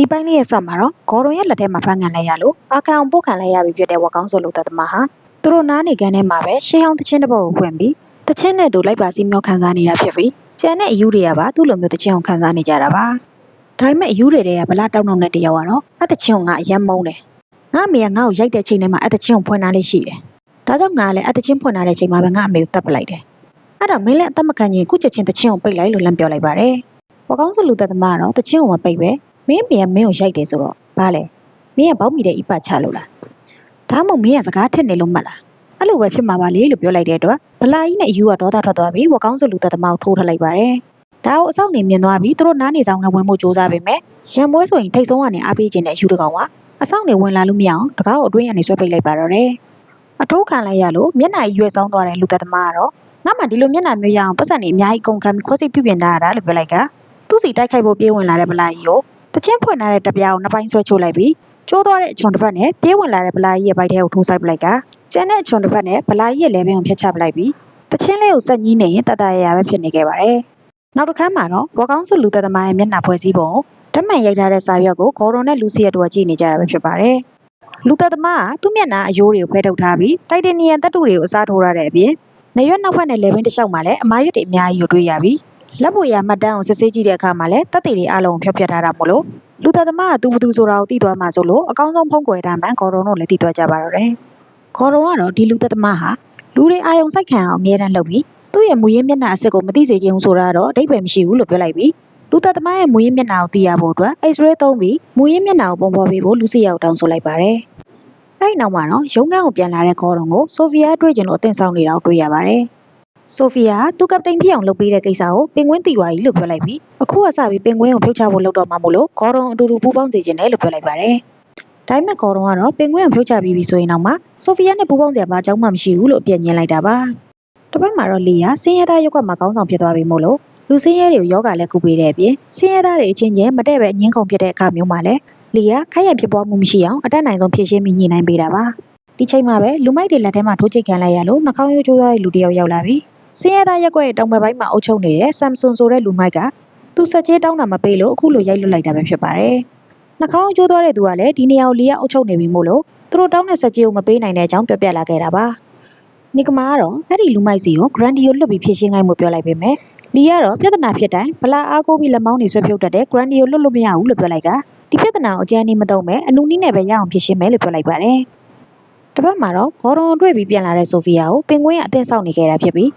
ဒီပိုင်းလေးရဲ့ဆက်မှာတော့ဂေါ်ရွန်ရဲ့လက်ထဲမှာဖမ်းခံလိုက်ရလို့အာခံအောင်ပို့ခံလိုက်ရပြီဖြစ်တဲ့ဝက်ကောင်းဆိုလူသက်သမားဟာသူတို့နားနေကန်ထဲမှာပဲရှေးဟောင်းတချင်းတစ်ပုဒ်ကိုဖွင့်ပြီးတချင်းနဲ့တူလိုက်ပါစီမျောခံစားနေတာဖြစ်ပြီးကျန်တဲ့အယူတွေကပါသူ့လိုမျိုးတချင်းအောင်ခံစားနေကြတာပါဒါပေမဲ့အယူတွေတွေကဗလာတောက်တောက်နဲ့တယောက်ကတော့အဲ့တချင်းကိုငါအယမ်းမုန်းတယ်ငါအမေကငါ့ကိုရိုက်တဲ့ချိန်ထဲမှာအဲ့တချင်းကိုဖွင့်ထားလေးရှိတယ်ဒါကြောင့်ငါလည်းအဲ့တချင်းဖွင့်ထားတဲ့ချိန်မှာပဲငါအမေကိုတတ်ပလိုက်တယ်အဲ့တော့မင်းလည်းအသက်မခံရင်ခုချက်ချင်းတချင်းကိုပိတ်လိုက်လို့လမ်းပြောလိုက်ပါတယ်ဝက်ကောင်းဆိုလူသက်သမားကတော့တချင်းကိုမပိတ်ပဲ မင်းအမေကမင်းကိုရိုက်တယ်ဆိုတော့ဘာလဲမင်းကဘောက်မီတဲ့ဣပတ်ချလို့လားဒါမှမဟုတ်မင်းကစကားထက်နေလို့မှတ်လားအဲ့လိုပဲဖြစ်မှာပါလေလို့ပြောလိုက်တဲ့အတွက်ဗလာကြီးနဲ့အယူကဒေါသထွက်သွားပြီးဝက်ကောင်းဆိုလူသက်သမားကိုထိုးထလိုက်ပါတယ်ဒါကိုအဆောက်နေမြင်သွားပြီးသူတို့နားနေဆောင်နဲ့ဝင်ဖို့ကြိုးစားပေမဲ့ရံပွဲဆိုရင်ထိတ်ဆုံးကနေအားပေးခြင်းနဲ့အယူတကောင်ကအဆောက်နေဝင်လာလို့မရအောင်တကားကိုအတွင်းကနေဆွဲပိတ်လိုက်ပါတော့တယ်အထိုးခံလိုက်ရလို့မျက်နှာကြီးရွယ်ဆောင်သွားတဲ့လူသက်သမားကတော့ငါမှဒီလိုမျက်နှာမျိုးရအောင်ပတ်စံနေအများကြီးကုန်ခံပြီးခွဲစိတ်ပြပြင်ထားရတာလို့ပြောလိုက်ကသူ့စီတိုက်ခိုက်ဖို့ပြေးဝင်လာတဲ့ဗလာကြီးကို တချင်းဖွင့်ထားတဲ့တပြားကိုနှစ်ပိုင်းဆွဲချိုးလိုက်ပြီးကျိုးသွားတဲ့အချွန်တစ်ဖက်နဲ့ပြေးဝင်လာတဲ့ဗလာကြီးရဲ့ဘိုက်ထဲကိုထိုးဆိုင်ပလိုက်ကကျန်တဲ့အချွန်တစ်ဖက်နဲ့ဗလာကြီးရဲ့လဲပင်ကိုဖျက်ချပလိုက်ပြီးတချင်းလေးကိုဆက်ကြီးနေရင်တတရရပဲဖြစ်နေခဲ့ပါတယ်နောက်တစ်ခါမှတော့ဝက်ကောင်းစုလူသက်သမားရဲ့မျက်နှာဖွဲ့စည်းပုံကိုဓာတ်မှန်ရိုက်ထားတဲ့စာရွက်ကိုဂေါ်ရွန်နဲ့လူစီယက်တို့ကကြည့်နေကြတာပဲဖြစ်ပါတယ်လူသက်သမားကသူ့မျက်နှာအယိုးတွေကိုဖဲထုတ်ထားပြီးတိုက်တနီယန်တပ်တူတွေကိုအစားထိုးထားတဲ့အပြင်နေရွက်နောက်ဖက်နဲ့လေပင်တစ်လျှောက်မှာလည်းအမားရွက်တွေအများကြီးကိုတွေ့ရပြီး လက်ပွေရမှတ်တမ်းကိုစစ်ဆေးကြည့်တဲ့အခါမှာလည်းတပ်တွေတွေအလုံးကိုဖျောက်ဖျက်ထားတာမို့လို့လူသက်သမားကသူဘသူဆိုတာကိုသိသွားမှဆိုလို့အကောင်းဆုံးဖုံးကွယ်ထားမှန်ဂေါ်ရွန်တို့လည်းသိသွားကြပါတော့တယ်ဂေါ်ရွန်ကတော့ဒီလူသက်သမားဟာလူတွေအာယုံစိုက်ခံအောင်အမြဲတမ်းလုပ်ပြီးသူ့ရဲ့မူရင်းမျက်နှာအစစ်ကိုမသိစေချင်ဘူးဆိုတာတော့အဓိပ္ပာယ်မရှိဘူးလို့ပြောလိုက်ပြီးလူသက်သမားရဲ့မူရင်းမျက်နှာကိုသိရဖို့အတွက် X-ray သုံးပြီးမူရင်းမျက်နှာကိုပုံဖော်ပေးဖို့လူစီရောက်တောင်းဆိုလိုက်ပါတယ်။အဲဒီနောက်မှာတော့ရုံးခန်းကိုပြန်လာတဲ့ခေါ်တော်ကိုဆိုဖီယာတွေ့ကျင်လို့အသင်ဆောင်နေတာကိုတွေ့ရပါတယ်။ ဆိုဖီယာကသူ့ကပတိန်ဖြစ်အောင်လုပ်ပေးတဲ့ကိစ္စကိုပင်ကွင်းတီဝါကြီးလို့ပြောလိုက်ပြီးအခုကစပြီးပင်ကွင်းကိုဖြုတ်ချဖို့လုပ်တော့မှမို့လို့ခေါ်တော်အတူတူပူးပေါင်းစေချင်တယ်လို့ပြောလိုက်ပါတယ်။ဒါပေမဲ့ခေါ်တော်ကတော့ပင်ကွင်းကိုဖြုတ်ချပြီးပြီဆိုရင်တော့မှဆိုဖီယာနဲ့ပူးပေါင်းစရာဘာကြောင့်မှမရှိဘူးလို့အပြည့်ညင်လိုက်တာပါ။တစ်ပတ်မှာတော့လီယာစင်းရဲသားရုပ်ကမှကောင်းဆောင်ဖြစ်သွားပြီမို့လို့လူစင်းရဲတွေကိုယောဂလည်းကုပေးတဲ့အပြင်စင်းရဲသားတွေအချင်းချင်းမတည့်ပဲညင်းခုန်ဖြစ်တဲ့အခါမျိုးမှာလည်းလီယာခိုက်ရဖြစ်ပွားမှုမရှိအောင်အတက်နိုင်ဆုံးဖြည့်ရှင်းပြီးညှိနှိုင်းပေးတာပါဒီချိန်မှာပဲလူမိုက်တွေလက်ထဲမှာထိုးချိတ်ခံလိုက်ရလို့နှာခေါင်းရိုးကျိုးသွားတဲ့လူတစ်ယောက်ရောက်လာပြီ စင်းရဲသားရက်ွက်ရဲ့တောင်ဘက်ပိုင်းမှာအုပ်ချုပ်နေတဲ့ဆမ်ဆွန်ဆိုတဲ့လူမိုက်ကသူစက်ချေးတောင်းတာမပေးလို့အခုလိုရိုက်လွတ်လိုက်တာပဲဖြစ်ပါတယ်နှာခေါင်းကျိုးသွားတဲ့သူကလည်းဒီနေရာကိုလီယာအုပ်ချုပ်နေပြီမို့လို့သူတို့တောင်းတဲ့စက်ချေးကိုမပေးနိုင်တဲ့အကြောင်းပြောပြလာခဲ့တာပါနီကမာကတော့အဲ့ဒီလူမိုက်စီကိုဂရန်ဒီယိုလွတ်ပြီးဖြည့်ရှင်းခိုင်းမှုပြောလိုက်ပေမဲ့လီကတော့ပြဿနာဖြစ်တိုင်းဗလာအားကိုပြီးလက်မောင်းတွေဆွဲဖြုတ်တတ်တဲ့ Grandy ကိုလွတ်လို့မရဘူးလို့ပြောလိုက်ကဒီပြဿနာကိုအကျဉ်းနေမသုံးပဲအနုနည်းနဲ့ပဲရအောင်ဖြစ်ရှင်းမယ်လို့ပြောလိုက်ပါတယ်။တစ်ပတ်မှာတော့ဂေါ်ရွန်တွေ့ပြီးပြန်လာတဲ့ဆိုဖီယာကိုပင်ကွင်းကအသင်းဆောက်နေခဲ့တာဖြစ်ပြီး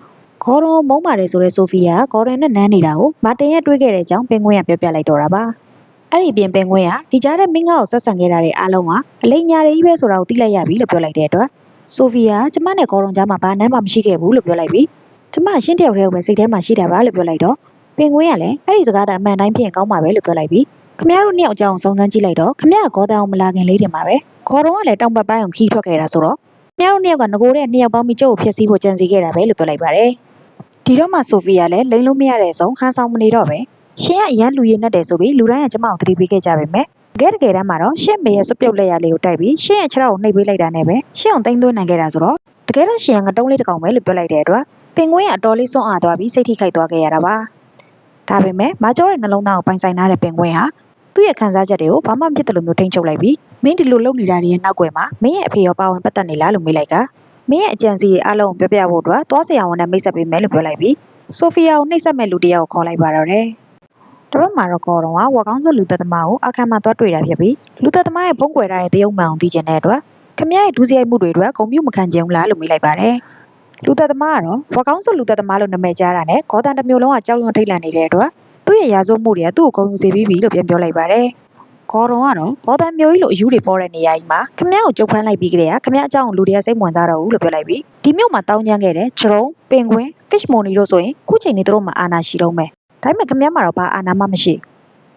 ဂေါ်ရွန်မုန်းပါတယ်ဆိုတဲ့ဆိုဖီယာကဂေါ်ရွန်နဲ့နမ်းနေတာကိုမာတင်ရဲ့တွေးခဲ့တဲ့အကြောင်းပင်ကွင်းကပြောပြလိုက်တော့တာပါ။အဲ့ဒီပြင်ပင်ကွင်းကဒီကြားတဲ့မင်းငါကိုဆက်ဆံခဲ့တာတွေအားလုံးကအလိညာတွေကြီးပဲဆိုတာကိုသိလိုက်ရပြီလို့ပြောလိုက်တဲ့အတွက်ဆိုဖီယာကျမနဲ့ဂေါ်ရွန်ကြားမှာဘာနမ်းမှမရှိခဲ့ဘူးလို့ပြောလိုက်ပြီးကျမရှင်းတယောက်တည်းကိုပဲစိတ်ထဲမှာရှိတာပါလို့ပြောလိုက်တော့ပင်ကွင်းကလည်းအဲ့ဒီစကားသာအမှန်တိုင်းဖြစ်ရင်ကောင်းပါပဲလို့ပြောလိုက်ပြီးခမရတို့နှစ်ယောက်အကြောင်းစုံစမ်းကြည့်လိုက်တော့ခမရကဂေါ်တန်အောင်မလာခင်လေးတင်ပါပဲခေါ်တော့ကလည်းတောင်ပတ်ပိုင်းအောင်ခီးထွက်ခဲ့တာဆိုတော့ခမရတို့နှစ်ယောက်ကငကိုတဲ့နှစ်ယောက်ပေါင်းပြီးကျုပ်ကိုဖျက်ဆီးဖို့ကြံစည်ခဲ့တာပဲလို့ပြောလိုက်ပါတယ် ဒီတော့မှဆိုဖီယာလည်းလိန်လို့မရတဲ့ဆုံးဟန်ဆောင်မနေတော့ပဲရှင်ကအရန်လူရည်နဲ့တယ်ဆိုပြီးလူတိုင်းကကျမကိုသတိပေးခဲ့ကြပါမယ်တကယ်တကယ်တမ်းမှာတော့ရှင့်မေရဲ့စွပြုတ်လက်ရလေးကိုတိုက်ပြီးရှင့်ရဲ့ခြေထောက်ကိုနှိပ်ပေးလိုက်တာနဲ့ပဲရှင့်အောင်သိမ်းသွင်းနိုင်ခဲ့တာဆိုတော့တကယ်တော့ရှင်ကငတုံးလေးတစ်ကောင်ပဲလို့ပြောလိုက်တဲ့အတွက်ပင်ကွင်းကအတော်လေးစွန့်အားသွားပြီးစိတ်ထိခိုက်သွားခဲ့ရတာပါဒါပေမဲ့မကျော်တဲ့နှလုံးသားကိုပိုင်ဆိုင်ထားတဲ့ပင်ကွင်းဟာသူ့ရဲ့ခံစားချက်တွေကိုဘာမှမဖြစ်တယ်လို့မျိုးထိန်းချုပ်လိုက်ပြီးမင်းဒီလိုလုပ်နေတာတွေရဲ့နောက်ွယ်မှာမင်းရဲ့အဖေရောပါဝင်ပတ်သက်နေလားလို့မေးလိုက်က မင်းရဲ့အကြံစီတွေအားလုံးကိုပြောပြဖို့အတွက်သွားစရာဝန်နဲ့မိတ်ဆက်ပေးမယ်လို့ပြောလိုက်ပြီးဆိုဖီယာကိုနှိပ်စက်မဲ့လူတစ်ယောက်ကိုခေါ်လိုက်ပါတော့တယ်တပတ်မှာတော့ကော်တော်ကဝက်ကောင်းစလူသက်သမားကိုအခမ်းမှာသွားတွေ့တာဖြစ်ပြီးလူသက်သမားရဲ့ဖုံးကွယ်ထားတဲ့တရုတ်မှန်အောင်သိကျင်တဲ့အတွက်ခမရရဲ့ဒူးစရိုက်မှုတွေအတွက်ဂုံပြုမခံချင်ဘူးလားလို့မေးလိုက်ပါတယ်လူသက်သမားကတော့ဝက်ကောင်းစလူသက်သမားလို့နာမည်ကြားတာနဲ့ဂေါ်တန်တစ်မျိုးလုံးကကြောက်ရွံ့ထိတ်လန့်နေတဲ့အတွက်သူ့ရဲ့ရာဇဝတ်မှုတွေကသူ့ကိုဂုံယူစေပြီးပြီလို့ပြန်ပြောလိုက်ပါတယ် ဂေါ်တော်ကတော့ဂေါ်တန်မျိုးကြီးလိုအယူတွေပေါ်တဲ့နေရာကြီးမှာခမရကိုကြုတ်ဖမ်းလိုက်ပြီးကြတဲ့ခမရအကြောင်းလူတွေကစိတ်ဝင်စားတော့ဘူးလို့ပြောလိုက်ပြီးဒီမြို့မှာတောင်းကျမ်းခဲ့တဲ့ဂျရုံပင်ကွင်း fish money တို့ဆိုရင်ခုချိန်နေတို့မှာအာနာရှိတော့မယ်ဒါပေမဲ့ခမရမှာတော့ဘာအာနာမှမရှိ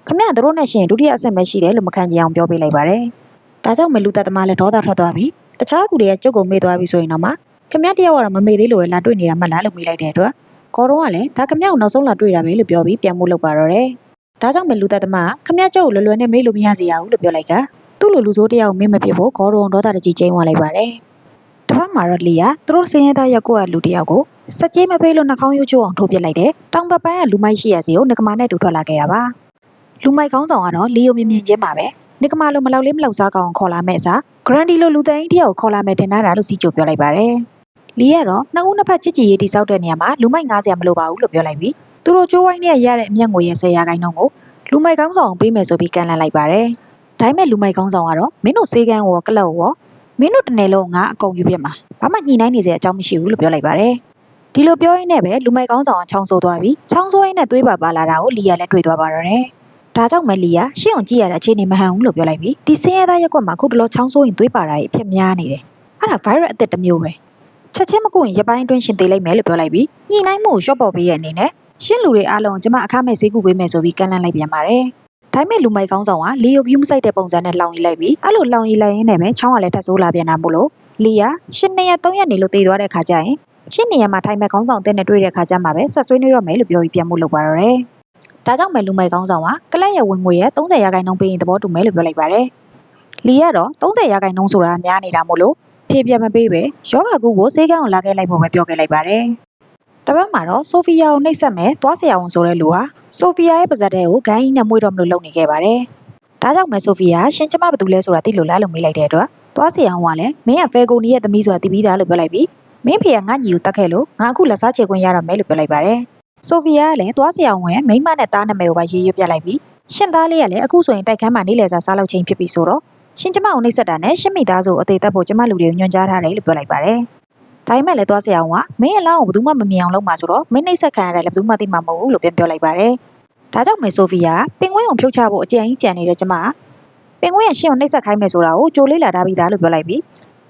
ခမရတို့နဲ့ရှင်ဒုတိယအဆင့်ပဲရှိတယ်လို့မခံကြအောင်ပြောပေးလိုက်ပါတယ်ဒါကြောင့်မလူသက်သမားလည်းဒေါသထွက်သွားပြီးတခြားသူတွေကကြုတ်ကိုမေ့သွားပြီဆိုရင်တော့မှခမရတယောက်ကတော့မမေ့သေးလို့ပဲလာတွေ့နေတာမှတ်လားလို့မေးလိုက်တဲ့အတွက်ကော်တော့ကလည်းဒါခမရကိုနောက်ဆုံးလာတွေ့တာပဲလို့ပြောပြီးပြန်မှုလုပ်ပါတော့တယ် ဒါကြောင့်ပဲ လူသက်သမားခမရကျုပ်ကို လွယ်လွယ်နဲ့ မေးလို့မရစေရဘူး လို့ ပြောလိုက်ကသူ့လို လူဆိုးတယောက်မေးမဖြစ်ဖို့ ဂေါ်ရုံဒေါသတကြီး ကျင်းသွားလိုက်ပါတယ် တစ်ဖက်မှာတော့ လီယာ သူတို့စင်းရဲသားရက်ကိုကလူတယောက်ကိုစက်ကြီးမပေးလို့ နှာခေါင်းရိုးချိုးအောင် ထိုးပစ်လိုက်တဲ့ တောင်ဘက်ပိုင်းက လူမိုက်ရှိရစီကိုငကမာနဲ့တူ ထွက်လာခဲ့တာပါ လူမိုက်ကောင်းဆောင်ကတော့ လီယို မြင်မြင်ချင်းပါပဲနိကမာလို မလောက်လေးမလောက်စားကောင်ခေါ်လာမဲ့အစား ဂရန်ဒီလို လူသိန်းတယောက်ခေါ်လာမဲ့တင်တာလို့စီချိုပြောလိုက်ပါတယ် လီကတော့ နှစ်ဦးနှစ်ဖက် ချစ်ကြည်ရေးတိစောက်တဲ့နေရာမှာ လူမိုက်90မလို့ပါဘူးလို့ ပြောလိုက်ပြီး သူတို့ကျိုးဝိုင်းနဲ့ရတဲ့အမျက်ငွေရဲ့10ရာခိုင်နှုန်းကိုလူမိုက်ကောင်းဆောင်ပေးမယ်ဆိုပြီးကန်လန့်လိုက်ပါတယ်ဒါပေမဲ့လူမိုက်ကောင်းဆောင်ကတော့မင်းတို့စေကန်းရောကလောက်ရောမင်းတို့တနယ်လုံးငါအကုန်ယူပြမှာဘာမှညှိနှိုင်းနေစရာအကြောင်းမရှိဘူးလို့ပြောလိုက်ပါတယ်ဒီလိုပြောရင်းနဲ့ပဲလူမိုက်ကောင်းဆောင်ကချောင်းဆိုးသွားပြီးချောင်းဆိုးရင်းနဲ့သွေးပါပါလာတာကိုလီယာလည်းတွေ့သွားပါတော့တယ်ဒါကြောင့်မလီယာရှင်းအောင်ကြည့်ရတဲ့အခြေအနေမဟန်ဘူးလို့ပြောလိုက်ပြီးဒီစင်းရဲသားရက်ကွက်မှာခုတလောချောင်းဆိုးရင်သွေးပါတာကြီးအဖြစ်များနေတယ်။အဲ့ဒါ virus အသစ်တစ်မျိုးပဲ။ချက်ချင်းမကုရင်ရပိုင်းအတွင်းရှင်သေးလိုက်မယ်လို့ပြောလိုက်ပြီးညှိနှိုင်းမှုကိုရှော့ပေါ်ပေးတဲ့အနေနဲ့ ရှင်းလူတွေအားလုံးကျမအခမဲ့ဈေးကူပေးမယ်ဆိုပြီးကန့်လန့်လိုက်ပြန်ပါတယ်။ဒါပေမဲ့လူမိုက်ကောင်းဆောင်ကလီယိုကယူမဆိုင်တဲ့ပုံစံနဲ့လောင်ရီလိုက်ပြီးအဲ့လိုလောင်ရီလိုက်ရင်းနဲ့ပဲချောင်းကလည်းတက်ဆိုးလာပြန်တာမို့လို့လီယာရှင်းနေရ၃ရက်နေလို့တည်သွားတဲ့ခါကျရင်ရှင်းနေရမှာထိုင်မဲ့ကောင်းဆောင်တဲ့နဲ့တွေ့တဲ့ခါကျမှပဲဆက်ဆွေးနေတော့မယ်လို့ပြောပြီးပြန်မှုလုပ်ပါတော့တယ်။ဒါကြောင့်မဲ့လူမိုက်ကောင်းဆောင်ကကလပ်ရဲ့ဝင်ငွေရဲ့30ရာခိုင်နှုန်းပေးရင်သဘောတူမယ်လို့ပြောလိုက်ပါတယ်။လီကတော့30ရာခိုင်နှုန်းဆိုတာများနေတာမို့လို့ဖြည့်ပြတ်မပေးပဲယောဂကူကိုစေကန်းကိုလာခဲ့လိုက်ဖို့ပဲပြောခဲ့လိုက်ပါတယ်။ တပတ်မှာတော့ဆိုဖီယာကိုနှိပ်စက်မယ်သွားဆရာဝန်ဆိုတဲ့လူဟာဆိုဖီယာရဲ့ပါဇက်တဲ့ကိုဂိုင်းကြီးနဲ့မွေးတော်မလို့လုပ်နေခဲ့ပါတယ်။ဒါကြောင့်မဲ့ဆိုဖီယာရှင်ကျမဘာတူလဲဆိုတာသိလို့လားလို့မေးလိုက်တဲ့အတွက်သွားဆရာဝန်ကလည်းမင်းကဖဲကိုနီရဲ့သမီးဆိုတာသိပြီးသားလို့ပြောလိုက်ပြီးမင်းဖေကငါညီကိုတတ်ခဲ့လို့ငါအခုလက်စားချေခွင့်ရတော့မယ်လို့ပြောလိုက်ပါတယ်။ဆိုဖီယာကလည်းသွားစရာဝင်မိန်းမနဲ့သားနာမည်ကိုပါရေးရွတ်ပြလိုက်ပြီးရှင်သားလေးကလည်းအခုဆိုရင်တိုက်ခန်းမှာနေလေစာစားလောက်ချင်းဖြစ်ပြီဆိုတော့ရှင်ကျမကိုနှိပ်စက်တာနဲ့ရှင့်မိသားစုကိုအသေးသက်ဖို့ကျမလူတွေကိုညွှန်ကြားထားတယ်လို့ပြောလိုက်ပါတယ်။ ဒါပေမဲ့လည်းသွားစရာဝင်ကမင်းအလောင်းကိုဘယ်သူမှမမြင်အောင်လုပ်မှာဆိုတော့မင်းနှိပ်စက်ခံရတယ်လည်းဘယ်သူမှသိမှာမဟုတ်ဘူးလို့ပြန်ပြောလိုက်ပါတယ်။ဒါကြောင့်မေဆိုဖီယာပင်ကွင်းကိုဖြုတ်ချဖို့အကြံကြီးကြံနေတဲ့ကျမကပင်ကွင်းကရှင့်ကိုနှိပ်စက်ခိုင်းမယ်ဆိုတာကိုကြိုလေးလာထားပြီးသားလို့ပြောလိုက်ပြီး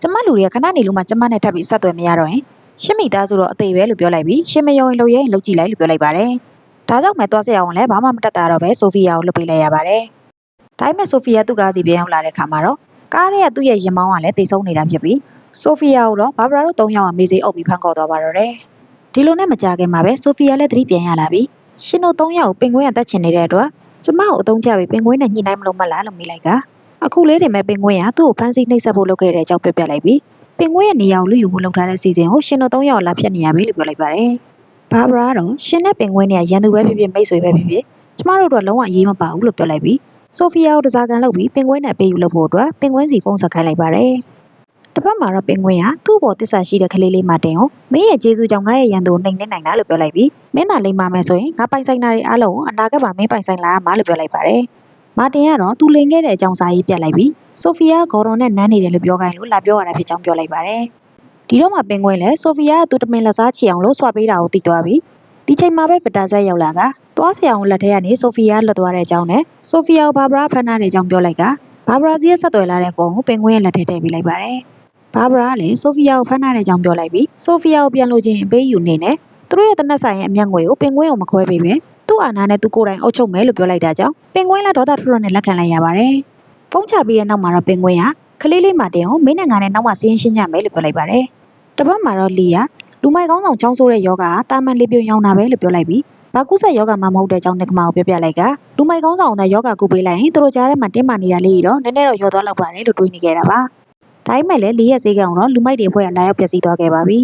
ကျမလူတွေကခဏနေလို့မှကျမနဲ့ထပ်ပြီးဆက်သွယ်မရတော့ရင်ရှစ်မိသားစုတော့အသေးပဲလို့ပြောလိုက်ပြီးရှင်းမယုံရင်လှုပ်ရဲရင်လှုပ်ကြည့်လိုက်လို့ပြောလိုက်ပါတယ်။ဒါကြောင့်မဲ့သွားစရာအောင်လည်းဘာမှမတက်တာတော့ပဲဆိုဖီယာကိုလွတ်ပေးလိုက်ရပါတယ်။ဒါပေမဲ့ဆိုဖီယာသူ့ကားစီပြန်ရောက်လာတဲ့ခါမှာတော့ကားရဲ့သူ့ရဲ့ရင်မောင်းကလည်းတိတ်ဆုံးနေတာဖြစ်ပြီး ဆိုဖီယာကိုတော့ဘာဘရာတို့၃ယောက်ကမေးစေးအုပ်ပြီးဖန်ခေါ်သွားပါတော့တယ်။ဒီလိုနဲ့မကြခင်မှာပဲဆိုဖီယာလည်းသတိပြန်ရလာပြီးရှင်တို့၃ယောက်ကိုပင်ကွင်းကတက်ချင်နေတဲ့အတွက်ကျမကိုအသုံးချပြီးပင်ကွင်းနဲ့ညှိနှိုင်းမလို့မလားလို့မေးလိုက်ကအခုလေးတင်မဲ့ပင်ကွင်းကသူ့ကိုဖမ်းဆီးနှိပ်စက်ဖို့လုပ်ခဲ့တဲ့အကြောင်းပြပြလိုက်ပြီးပင်ကွင်းရဲ့နေရာကိုလူယူဖို့လုပ်ထားတဲ့စီစဉ်ကိုရှင်တို့၃ယောက်လာဖြတ်နေရပြီလို့ပြောလိုက်ပါတယ်။ဘာဘရာတော့ရှင်နဲ့ပင်ကွင်းနဲ့ရန်သူပဲဖြစ်ဖြစ်မိတ်ဆွေပဲဖြစ်ဖြစ်ကျမတို့တော့လုံးဝအရေးမပါဘူးလို့ပြောလိုက်ပြီးဆိုဖီယာကိုတစားကန်လုပ်ပြီးပင်ကွင်းနဲ့ပေးယူလုပ်ဖို့အတွက်ပင်ကွင်းစီဖုန်းဆက်ခိုင်းလိုက်ပါတယ်။ တစ်ဖက်မှာတော့ပင်ကွင်းကသူ့ဘော်တစ္ဆာရှိတဲ့ကလေးလေးမှတင်ကိုမင်းရဲ့ကျေးဇူးကြောင့်ငါရဲ့ရန်သူကိုနှိမ်နှင်းနိုင်တာလို့ပြောလိုက်ပြီးမင်းသာလိမ့်ပါမယ်ဆိုရင်ငါပိုင်ဆိုင်တာတွေအားလုံးကိုအနာဂတ်မှာမင်းပိုင်ဆိုင်လာရမှာလို့ပြောလိုက်ပါတယ်။မာတင်ကတော့သူလိန်ခဲ့တဲ့အကြောင်းစာရေးပြတ်လိုက်ပြီးဆိုဖီယာဂေါ်ရွန်နဲ့နန်းနေတယ်လို့ပြောခိုင်းလို့လာပြောရတာဖြစ်ကြောင်းပြောလိုက်ပါတယ်။ဒီတော့မှပင်ကွင်းလဲဆိုဖီယာကသူတမင်လက်စားချီအောင်လို့ဆွပေးတာကိုသိသွားပြီဒီချိန်မှာပဲဗတာဆက်ရောက်လာကသွားဆရာအောင်လက်ထဲကနေဆိုဖီယာလွတ်သွားတဲ့အကြောင်းနဲ့ဆိုဖီယာကိုဘာဘရာဖမ်းထားတဲ့အကြောင်းပြောလိုက်ကဘာဘရာစီရဲ့ဆက်သွယ်လာတဲ့ပုံကိုပင်ကွင်းရဲ့လက်ထဲထည့်ပေးလိုက်ပါတယ် ဘာဘရာကလည်းဆိုဖီယာကိုဖမ်းထားတဲ့အကြောင်းပြောလိုက်ပြီးဆိုဖီယာကိုပြန်လို့ချင်းအပေးယူနေနဲ့သူတို့ရဲ့တနက်ဆိုင်ရဲ့အမျက်ငွေကိုပင်ကွင်းကိုမခွဲပေးပဲသူ့အာဏာနဲ့သူကိုယ်တိုင်အုပ်ချုပ်မယ်လို့ပြောလိုက်တာကြောင့်ပင်ကွင်းလည်းဒေါသထွတ်ထွတ်နဲ့လက်ခံလိုက်ရပါတယ်ဖုန်းချပြီးတဲ့နောက်မှာတော့ပင်ကွင်းကကလေးလေးမှတင်ကိုမင်းနဲ့ငါနဲ့နောက်မှစီးရင်ရှင်းကြမယ်လို့ပြောလိုက်ပါတယ်တစ်ပတ်မှာတော့လီယာလူမိုက်ကောင်းဆောင်ချောင်းဆိုးတဲ့ယောဂကတာမန်လေးပြုံရောင်းတာပဲလို့ပြောလိုက်ပြီးဘာကုဆက်ယောဂမှမဟုတ်တဲ့အကြောင်းနဲ့ကမကိုပြောပြလိုက်ကလူမိုက်ကောင်းဆောင်တဲ့ယောဂကုပေးလိုက်ရင်သူတို့ကြားထဲမှာတင်းမာနေတာလေးတော့နည်းနည်းတော့ရောသွားလောက်ပါတယ်လို့တွေးနေခဲ့တာပါ ဒါပေမဲ့လည်းလီရဲ့ဈေးကောင်တော့လူမိုက်တွေဖွဲ့ကလာရောက်ပြည့်စည်သွားခဲ့ပါပြီ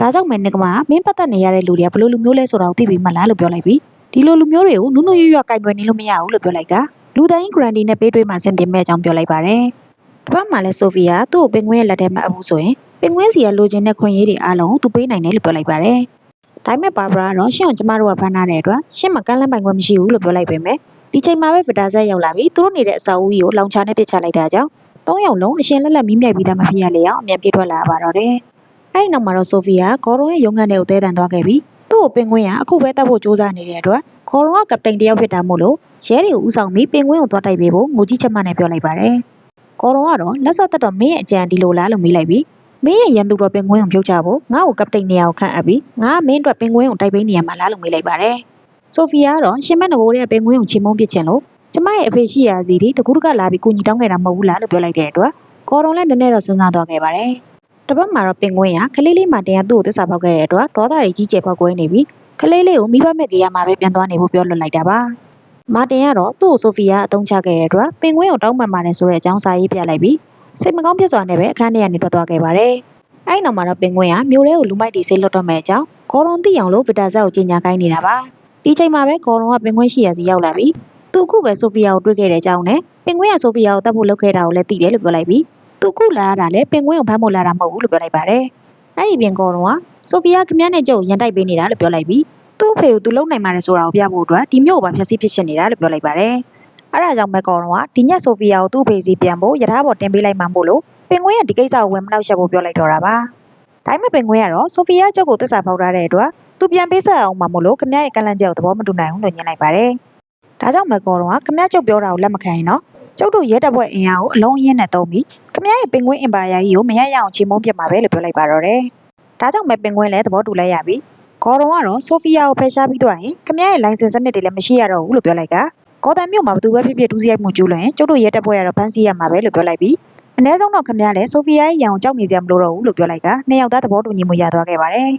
ဒါကြောင့်မဲနကမမင်းပတ်သက်နေရတဲ့လူတွေကဘယ်လိုလူမျိုးလဲဆိုတာကိုသိပြီးမှလားလို့ပြောလိုက်ပြီးဒီလိုလူမျိုးတွေကိုနုနုရွရွကင်တွယ်နေလို့မရဘူးလို့ပြောလိုက်ကလူတိုင်းဂရန်ဒီနဲ့ပေးတွေးမှဆင်ပြေမဲ့အကြောင်းပြောလိုက်ပါတယ်တစ်ပတ်မှာလည်းဆိုဖီယာသူ့ကိုပင်ကွင်းရဲ့လက်ထဲမှာအပ်ဘူးဆိုရင်ပင်ကွင်းစီကလိုချင်တဲ့ခွင့်ရေးတွေအားလုံးကိုသူပေးနိုင်တယ်လို့ပြောလိုက်ပါတယ်။ဒါပေမဲ့ဘာဘရာကတော့ရှင့်ကိုကျမတို့ကဖမ်းထားတဲ့အတွက်ရှင့်မကန့်လန့်ပိုင်ခွင့်မရှိဘူးလို့ပြောလိုက်ပေမဲ့ဒီချိန်မှာပဲဗတာဆက်ရောက်လာပြီးသူတို့နေတဲ့အစာအုပ်ကြီးကိုလောင်ချာနဲ့ပစ်ချလိုက်တာကြောင့် သုံးယောက်လုံးအရှင်လက်လက်မီးမြိုက်ပြီးသားမဖြစ်ရလေအောင်အမြန်ပြေးထွက်လာပါတော့တယ်။အဲဒီနောက်မှာတော့ဆိုဖီယာဂေါ်ရွန်ရဲ့ရုံးခန်းထဲကိုတဲတန်သွားခဲ့ပြီးသူ့ကိုပင်ကွင်းကအခုပဲတတ်ဖို့စူးစမ်းနေတဲ့အတွက်ဂေါ်ရွန်ကကပတိန်တယောက်ဖြစ်တာမို့လို့ရဲတွေကိုဥဆောင်ပြီးပင်ကွင်းကိုသွားတိုက်ပေးဖို့ငိုကြီးချက်မှနဲ့ပြောလိုက်ပါတယ်။ဂေါ်ရွန်ကတော့လက်ဆက်သက်တော့မင်းရဲ့အကြံဒီလိုလားလို့မေးလိုက်ပြီးမင်းရဲ့ရန်သူတော်ပင်ကွင်းကိုဖြုတ်ချဖို့ငါ့ကိုကပတိန်နေရာကိုခန့်အပ်ပြီးငါကမင်းအတွက်ပင်ကွင်းကိုတိုက်ပေးနေရမှာလားလို့မေးလိုက်ပါတယ်။ဆိုဖီယာကတော့ရှင်မက်ငကိုတဲ့ပင်ကွင်းကိုချီမုန်းပစ်ချင်လို့ ကျမရဲ့အဖေရှိရာစီဒီတကူးတကလာပြီးကိုညီတောင်းခဲ့တာမဟုတ်ဘူးလားလို့ပြောလိုက်တဲ့အတွက်ကော်တော်လည်းနည်းနည်းတော့စဉ်းစားသွားခဲ့ပါတယ်။တစ်ပတ်မှာတော့ပင်ကွင်းကခလေးလေးမှတင်ရသူ့ကိုသစ္စာပေါက်ခဲ့တဲ့အတွက်ဒေါသတွေကြီးကျယ်ဖောက်ကွဲနေပြီးခလေးလေးကိုမိဘမဲ့ကေရမှာပဲပြန်သွားနေဖို့ပြောလွတ်လိုက်တာပါ။မာတင်ကတော့သူ့ကိုဆိုဖီယာအတုံးချခဲ့တဲ့အတွက်ပင်ကွင်းကိုတောင်းပန်ပါတယ်ဆိုတဲ့အကြောင်းစာရေးပြလိုက်ပြီးစိတ်မကောင်းဖြစ်စွာနဲ့ပဲအခန်းထဲကနေထွက်သွားခဲ့ပါတယ်။အဲ့နောက်မှာတော့ပင်ကွင်းကမြို့ထဲကိုလူမိုက်တွေဆေးလွတ်တော့မဲ့အကြောင်းဂေါ်ရွန်သိအောင်လို့ဗီတာဇက်ကိုကြီးညာခိုင်းနေတာပါဒီချိန်မှာပဲဂေါ်ရွန်ကပင်ကွင်းရှိရစီရောက်လာပြီး သူအခုပဲဆိုဖီယာကိုတွေ့ခဲ့တဲ့အကြောင်းနဲ့ပင်ကွင်းကဆိုဖီယာကိုတတ်ဖို့လုပ်ခဲ့တာကိုလည်းသိတယ်လို့ပြောလိုက်ပြီးသူအခုလာရတာလည်းပင်ကွင်းကိုဖမ်းဖို့လာတာမဟုတ်ဘူးလို့ပြောလိုက်ပါတယ်အဲ့ဒီပြင်ကောတော့ကဆိုဖီယာခမည်းနဲ့ကျုပ်ကိုရန်တိုက်ပေးနေတာလို့ပြောလိုက်ပြီးသူ့အဖေကိုသူလုံနိုင်ပါတယ်ဆိုတာကိုပြဖို့အတွက်ဒီမျိုးကိုပါဖျက်ဆီးဖြစ်ရှင်နေတာလို့ပြောလိုက်ပါတယ်အဲ့ဒါကြောင့်မက်ကောတော့ကဒီညက်ဆိုဖီယာကိုသူ့အဖေစီပြန်ဖို့ရထားပေါ်တင်ပေးလိုက်မှမို့လို့ပင်ကွင်းကဒီကိစ္စကိုဝင်မနှောက်ယှက်ဖို့ပြောလိုက်တော့တာပါဒါပေမဲ့ပင်ကွင်းကတော့ဆိုဖီယာကျုပ်ကိုသစ္စာဖောက်ထားတဲ့အတွက်သူပြန်ပေးဆက်အောင်မှမို့လို့ခမည်းရဲ့ကန့်လန့်ချက်ကိုသဘောမတူနိုင်ဘူးလို့ညင်လိုက်ပါတယ် ဒါကြောင့်မက်ကောတော့ကခမည်းကျုပ်ပြောတာကိုလက်မခံရင်တော့ကျုပ်တို့ရဲတပ်ဖွဲ့အင်အားကိုအလုံးအရင်းနဲ့တုံးပြီးခမည်းရဲ့ပင်ကွင်းအင်ပါယာကြီးကိုမရရအောင်ချေမုန်းပြစ်မှာပဲလို့ပြောလိုက်ပါတော့တယ်ဒါကြောင့်မဲ့ပင်ကွင်းလည်းသဘောတူလိုက်ရပြီဂေါ်ရွန်ကတော့ဆိုဖီယာကိုဖယ်ရှားပြီးတော့ရင်ခမည်းရဲ့လိုင်စင်စနစ်တွေလည်းမရှိရတော့ဘူးလို့ပြောလိုက်ကဂေါ်တန်မြို့မှာဘသူပဲဖြစ်ဖြစ်ဒူးစရိုက်မှုကျူးလွန်ရင်ကျုပ်တို့ရဲတပ်ဖွဲ့ကတော့ဖမ်းဆီးရမှာပဲလို့ပြောလိုက်ပြီးအ ਨੇ ဆုံးတော့ခမည်းလည်းဆိုဖီယာရဲ့ရန်ကိုကြောက်နေစရာမလိုတော့ဘူးလို့ပြောလိုက်ကနှစ်ယောက်သားသဘောတူညီမှုရသွားခဲ့ပါတယ်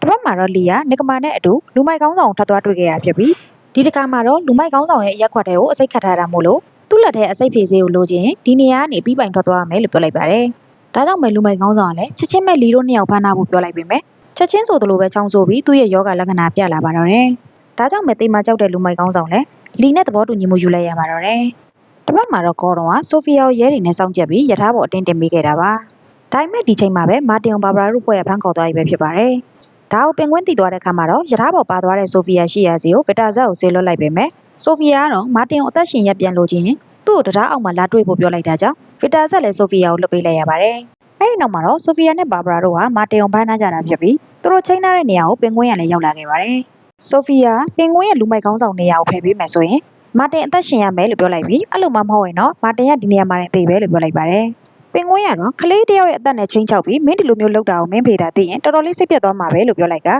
တစ်ပတ်မှာတော့လီယာနစ်ကမာနဲ့အတူလူမိုက်ကောင်းဆောင်ကိုထပ်သွားတွေ့ခဲ့ရဖြစ်ပြီး ဒီတစ်ခါမှာတော့လူမိုက်ကောင်းဆောင်ရဲ့အရက်ခွက်တွေကိုအစိတ်ခတ်ထားတာမို့လို့သူ့လက်ထဲအစိတ်ဖြေစေးကိုလိုချင်ဒီနေရာကနေပြီးပိုင်ထွက်သွားရမယ်လို့ပြောလိုက်ပါတယ်ဒါကြောင့်ပဲလူမိုက်ကောင်းဆောင်ကလည်းချက်ချင်းမဲ့လီတို့နှစ်ယောက်ဖမ်းထားဖို့ပြောလိုက်ပေမဲ့ချက်ချင်းဆိုသလိုပဲချောင်းဆိုပြီးသူ့ရဲ့ယောဂလက္ခဏာပြလာပါတော့တယ်။ဒါကြောင့်ပဲတိမ်မကြောက်တဲ့လူမိုက်ကောင်းဆောင်လည်းလီနဲ့သဘောတူညီမှုယူလိုက်ရပါတော့တယ်။တစ်ပတ်မှာတော့ကော်ရွန်ကဆိုဖီယာကိုရဲတွေနဲ့စောင့်ကြပ်ပြီးယထာပေါ်အတင်းတင်ပေးခဲ့တာပါ။ဒါပေမဲ့ဒီချိန်မှာပဲမာတင်အောင်ဘာဘာရာတို့ဖွဲ့ရဖမ်းခေါ်သွားပြီပဲဖြစ်ပါတယ်။ ဒါကိုပင်ကွင်းတည်သွားတဲ့အခါမှာတော့ယထာပေါ်ပါသွားတဲ့ဆိုဖီယာရှိရစီကိုဗီတာဇက်ကိုဆေးလွှတ်လိုက်ပေမဲ့ဆိုဖီယာကတော့မာတင်ကိုအသက်ရှင်ရက်ပြန်လို့ချင်းသူ့ကိုတရားအောက်မှာလာတွေ့ဖို့ပြောလိုက်တာကြောင့်ဗီတာဇက်လည်းဆိုဖီယာကိုလွှတ်ပေးလိုက်ရပါတယ်။အဲဒီနောက်မှာတော့ဆိုဖီယာနဲ့ဘာဘာရာတို့ကမာတင်အောင်ဖမ်းထားကြတာဖြစ်ပြီးသူတို့ချိန်ထားတဲ့နေရာကိုပင်ကွင်းရလည်းရောက်လာခဲ့ပါတယ်။ဆိုဖီယာပင်ကွင်းရဲ့လူမိုက်ကောင်းဆောင်နေရာကိုဖယ်ပေးမယ်ဆိုရင်မာတင်အသက်ရှင်ရမယ်လို့ပြောလိုက်ပြီးအဲ့လိုမှမဟုတ်ရင်တော့မာတင်ကဒီနေရာမှာနေအသေးပဲလို့ပြောလိုက်ပါတယ်။ ပင်ကွင်းကတော့ကလေးတယောက်ရဲ့အသက်နဲ့ချိန်ချောက်ပြီးမင်းဒီလိုမျိုးလုပ်တာကိုမင်းဖေတာသိရင်တော်တော်လေးစိတ်ပြတ်သွားမှာပဲလို့ပြောလိုက်က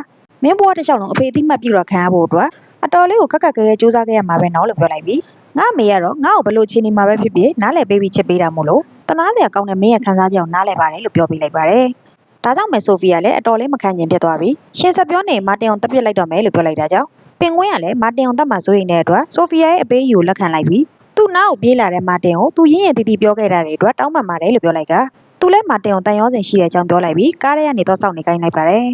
မင်းဘွားတစ်ချောင်းလုံးအဖေအသိမှတ်ပြုတော့ခံရဖို့အတွက်အတော်လေးကိုခက်ခက်ခဲခဲစူးစမ်းခဲ့ရမှာပဲနော်လို့ပြောလိုက်ပြီးငါအမေကတော့ငါ့ကိုဘလို့ချင်းနေမှာပဲဖြစ်ဖြစ်နားလည်ပေးပြီးချစ်ပေးတာမို့လို့တနာစရာကောင်းတဲ့မင်းရဲ့ခံစားချက်ကိုနားလည်ပါတယ်လို့ပြောပြလိုက်ပါတယ်။ဒါကြောင့်မယ်ဆိုဖီယာလည်းအတော်လေးမခံကျင်ဖြစ်သွားပြီရှင်ဆက်ပြောနေမာတင်အောင်တက်ပြစ်လိုက်တော့မယ်လို့ပြောလိုက်တာကြောင့်ပင်ကွင်းကလည်းမာတင်အောင်တက်မှဆိုရင်တဲ့အတွက်ဆိုဖီယာရဲ့အပေးအယူကိုလက်ခံလိုက်ပြီးသူ့ နောက်ကိုပြေးလာတဲ့မာတင်ကိုသူရင်းရင်တီတီပြောခဲ့တာတွေအတွက်တောင်းပန်ပါတယ်လို့ပြောလိုက်ကသူလည်းမာတင်အောင်တန်ရောစင်ရှိတဲ့အကြောင်းပြောလိုက်ပြီးကားထဲကနေတော့စောင့်နေခိုင်းလိုက်ပါတယ်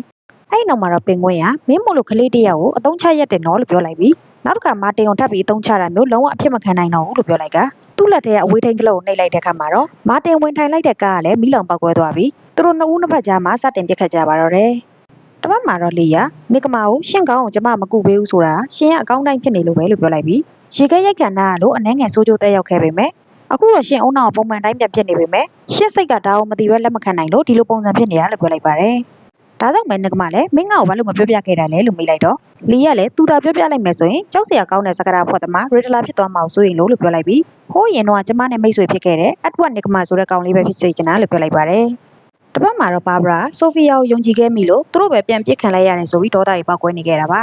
အဲ့ဒီနောက်မှာတော့ပင်ကွင်းကမင်းမို့လို့ကလေးတယောက်ကိုအတုံးချရက်တယ်နော်လို့ပြောလိုက်ပြီးနောက်တစ်ခါမာတင်အောင်ထပ်ပြီးအတုံးချတာမျိုးလုံးဝအဖြစ်မခံနိုင်တော့ဘူးလို့ပြောလိုက်ကသူ့လက်ထဲကအဝေးထိန်ကလေးကိုနှိပ်လိုက်တဲ့အခါမှာတော့မာတင်ဝင်ထိုင်လိုက်တဲ့ကားကလည်းမီးလောင်ပောက်ကွဲသွားပြီးသူတို့နှစ်ဦးနှစ်ဖက်ကြားမှာစတင်ပြစ်ခတ်ကြပါတော့တယ်။တပတ်မှာတော့လေယာနိကမာကိုရှင့်ကောင်းကိုကျမမကူပေးဘူးဆိုတာရှင်ရဲ့အကောင်းတိုင်းဖြစ်နေလို့ပဲလို့ပြောလိုက်ပြီး ရေခဲရိုက်ကန်တာကလို့အနှဲငယ်ဆိုးကျိုးတက်ရောက်ခဲ့ပေမဲ့အခုတော့ရှင်အုံနောက်ကိုပုံမှန်တိုင်းပြန်ဖြစ်နေပေမဲ့ရှင့်စိတ်ကဒါကိုမသိဘဲလက်မခံနိုင်လို့ဒီလိုပုံစံဖြစ်နေတာလို့ပြောလိုက်ပါတယ်။ဒါကြောင့်မဲနိကမာလည်းမင်းငါ့ကိုဘာလို့မပြောပြခဲ့တာလဲလို့မေးလိုက်တော့လီကလည်းသူသာပြောပြလိုက်မယ်ဆိုရင်ကြောက်စရာကောင်းတဲ့စကားဖွက်သမားရေဒလာဖြစ်သွားမှာကိုစိုးရင်လို့လို့ပြောလိုက်ပြီးဟိုးရင်တော့ကျမနဲ့မိတ်ဆွေဖြစ်ခဲ့တဲ့အက်ဒဝတ်နိကမာဆိုတဲ့ကောင်လေးပဲဖြစ်စေချင်တာလို့ပြောလိုက်ပါတယ်။တစ်ပတ်မှာတော့ဘာဘရာဆိုဖီယာကိုယုံကြည်ခဲ့မိလို့သူတို့ပဲပြန်ပစ်ခံလိုက်ရတယ်ဆိုပြီးဒေါသတွေပေါက်ကွဲနေခဲ့တာပါ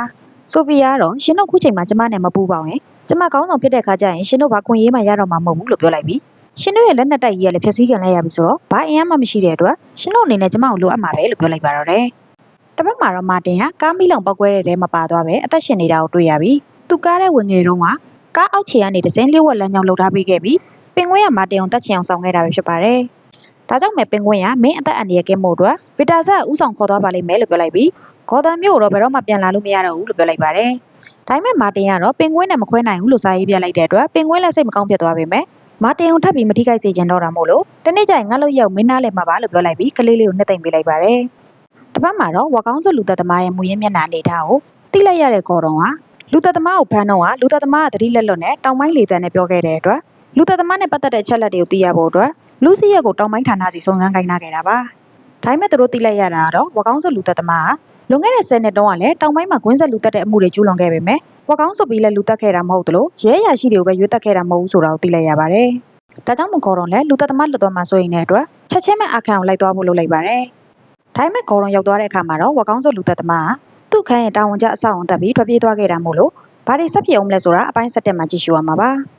ဆိုဖီယာကတော့ရှင်တို့ခုချိန်မှာကျမနဲ့မပူပါဘူးကျမကောင်းဆောင်ဖြစ်တဲ့ခါကျရင်ရှင်တို့ဘာခွင့်ရေးမှရတော့မှာမဟုတ်ဘူးလို့ပြောလိုက်ပြီးရှင်တို့ရဲ့လက်နက်တိုက်ကြီးကလည်းဖျက်ဆီးခံလိုက်ရပြီဆိုတော့ဘာအင်အားမှမရှိတဲ့အတွက်ရှင်တို့အနေနဲ့ကျမကိုလိုအပ်မှာပဲလို့ပြောလိုက်ပါတော့တယ်တစ်ပတ်မှာတော့မာတင်ကကားမီးလောင်ပောက်ကွဲတဲ့တဲမှာပါသွားပဲအသက်ရှင်နေတာကိုတွေ့ရပြီသူကားတဲ့ဝင်ငယ်တုန်းကကားအောက်ခြေကနေတစ်စင်းလျှို့ဝှက်လမ်းကြောင်းလှုပ်ထားပေးခဲ့ပြီးပင်ကွင်းကမာတင်အောင်တက်ချင်အောင်ဆောင်ခဲ့တာပဲဖြစ်ပါတယ်ဒါကြောင့်မဲ့ပင်ကွင်းကမင်းအသက်အန္တရာယ်ကင်းမှုအတွက်ဗီတာဆက်ဥဆောင်ခေါ်သွားပါလိမ့်မယ်လို့ပြောလိုက်ပြီး ဂေါ်တန်မြို့ကိုတော့ဘယ်တော့မှပြန်လာလို့မရတော့ဘူးလို့ပြောလိုက်ပါတယ်။ဒါပေမဲ့မာတင်ကတော့ပင်ကွင်းနဲ့မခွဲနိုင်ဘူးလို့စာရေးပြလိုက်တဲ့အတွက်ပင်ကွင်းလည်းစိတ်မကောင်းဖြစ်သွားပေမဲ့မာတင်ကိုထပ်ပြီးမထိခိုက်စေချင်တော့တာမို့လို့တနေ့ကျရင်ငါ့လို့ရောက်မင်းသားလည်းမှာပါလို့ပြောလိုက်ပြီးကလေးလေးကိုနှစ်သိမ့်ပေးလိုက်ပါတယ်။တစ်ပတ်မှာတော့ဝါကောင်းစုလူသက်သမားရဲ့မူရင်းမျက်နှာအနေထားကိုသိလိုက်ရတဲ့ဂေါ်တော်ကလူသက်သမားကိုဖမ်းတော့ကလူသက်သမားကတတိလက်လွတ်နဲ့တောင်ပိုင်းလေတန်းနဲ့ပြောခဲ့တဲ့အတွက်လူသက်သမားနဲ့ပတ်သက်တဲ့ချက်လက်တွေကိုသိရဖို့အတွက်လူစီရက်ကိုတောင်ပိုင်းဌာနစီစုံစမ်းခိုင်းထားခဲ့တာပါ။ဒါပေမဲ့သူတို့သိလိုက်ရတာကတော့ဝကောင်းစုလူသက်သမားက လွန်ခဲ့တဲ့10နှစ်တုန်းကလည်းတောင်ပိုင်းမှာကွင်းဆက်လူသက်တဲ့အမှုတွေကျူးလွန်ခဲ့ပေမဲ့ဝကောင်းဆိုပြီးလည်းလူသက်ခဲ့တာမဟုတ်သလိုရဲရရှိတွေကိုပဲရွေးသက်ခဲ့တာမဟုတ်ဘူးဆိုတာကိုသိလိုက်ရပါတယ်။ဒါကြောင့်မကော်တော့လဲလူသက်သမားလွတ်သွားမှဆိုရင်တဲ့အတွက်ချက်ချင်းမဲ့အခန့်ကိုလိုက်သွားဖို့လုပ်လိုက်ပါတယ်။ဒါပေမဲ့ကော်ရွန်ရောက်သွားတဲ့အခါမှာတော့ဝကောင်းစုလူသက်သမားကသူ့ခန်းရဲ့တာဝန်ကျအဆောက်အုံတက်ပြီးထွက်ပြေးသွားခဲ့တာမို့လို့ဘာတွေဆက်ဖြစ်အောင်မလဲဆိုတာအပိုင်း7မှာကြည့်ရှုရမှာပါ။